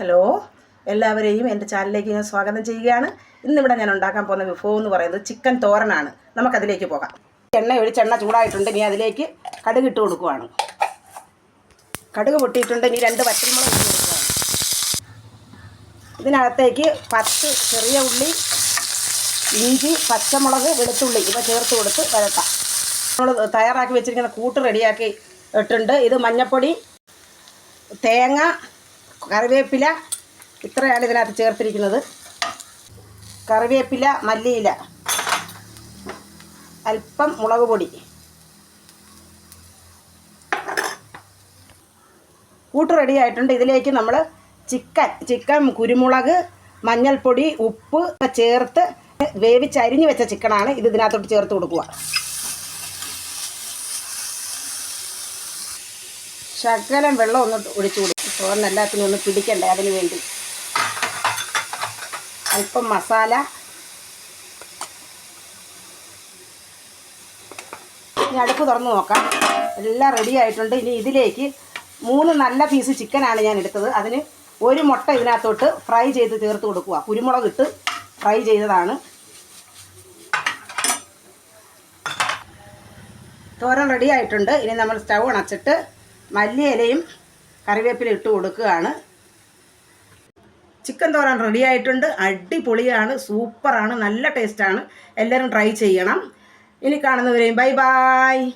Hello എല്ലാവരെയും എന്റെ ചാനലിലേക്ക് ഞാൻ സ്വാഗതം ചെയ്യുകയാണ്. ഇന്നിവിടെ ഞാൻ ഉണ്ടാക്കാൻ പോകുന്ന വിഭവം എന്ന് പറയുന്നത് ചിക്കൻ തോരനാണ്. നമുക്കതിലേക്ക് പോകാം. എണ്ണ ഒഴിച്ച് എണ്ണ ചൂടായിട്ടുണ്ട് ഇനി അതിലേക്ക് കടുക് ഇട്ട് കൊടുക്കുവാണ്. കടുക് പൊട്ടിയിട്ടുണ്ട് ഇനി രണ്ട് പച്ചമുളക് ഇട്ട് കൊടുക്കുകയാണ് ഇതിനകത്തേക്ക് പത്ത് ചെറിയ ഉള്ളി ഇഞ്ചി പച്ചമുളക് വെളുത്തുള്ളി ഇവ ചേർത്ത് കൊടുത്ത് വരട്ടാം. നമ്മൾ തയ്യാറാക്കി വെച്ചിരിക്കുന്ന കൂട്ട് റെഡിയാക്കി ഇട്ടുണ്ട്. ഇത് മഞ്ഞൾപ്പൊടി തേങ്ങ കറിവേപ്പില ഇത്രയാണ് ഇതിനകത്ത് ചേർത്തിരിക്കുന്നത്. കറിവേപ്പില മല്ലിയില അല്പം മുളക് പൊടി. കൂട്ട് റെഡി ആയിട്ടുണ്ട്. ഇതിലേക്ക് നമ്മൾ ചിക്കൻ ചിക്കൻ കുരുമുളക് മഞ്ഞൾപ്പൊടി ഉപ്പ് ചേർത്ത് വേവിച്ചരിഞ്ഞ് വെച്ച ചിക്കനാണ് ഇത് ഇതിനകത്തോട്ട് ചേർത്ത് കൊടുക്കുക. ശകലം വെള്ളം ഒന്ന് ഒഴിച്ചു കൊടുക്കും. ചോറിന് എല്ലാത്തിനും ഒന്ന് പിടിക്കണ്ടേ അതിന് വേണ്ടി. അല്പം മസാല. ഇനി അടുപ്പ് തുറന്ന് നോക്കാം. എല്ലാം റെഡി ആയിട്ടുണ്ട്. ഇനി ഇതിലേക്ക് മൂന്ന് നല്ല പീസ് ചിക്കനാണ് ഞാൻ എടുത്തത്. അതിന് ഒരു മുട്ട ഇതിനകത്തോട്ട് ഫ്രൈ ചെയ്ത് ചേർത്ത് കൊടുക്കുക. കുരുമുളക് ഇട്ട് ഫ്രൈ ചെയ്തതാണ്. തോരൻ റെഡി ആയിട്ടുണ്ട്. ഇനി നമ്മൾ സ്റ്റൗ അണച്ചിട്ട് മല്ലിയിലയും കറിവേപ്പില ഇട്ട് കൊടുക്കുകയാണ്. ചിക്കൻ തോരൻ റെഡി ആയിട്ടുണ്ട്. അടിപൊളിയാണ്. സൂപ്പറാണ്. നല്ല ടേസ്റ്റാണ് എല്ലാവരും ട്രൈ ചെയ്യണം. ഇനി കാണുന്നവരെയും ബൈ ബായ്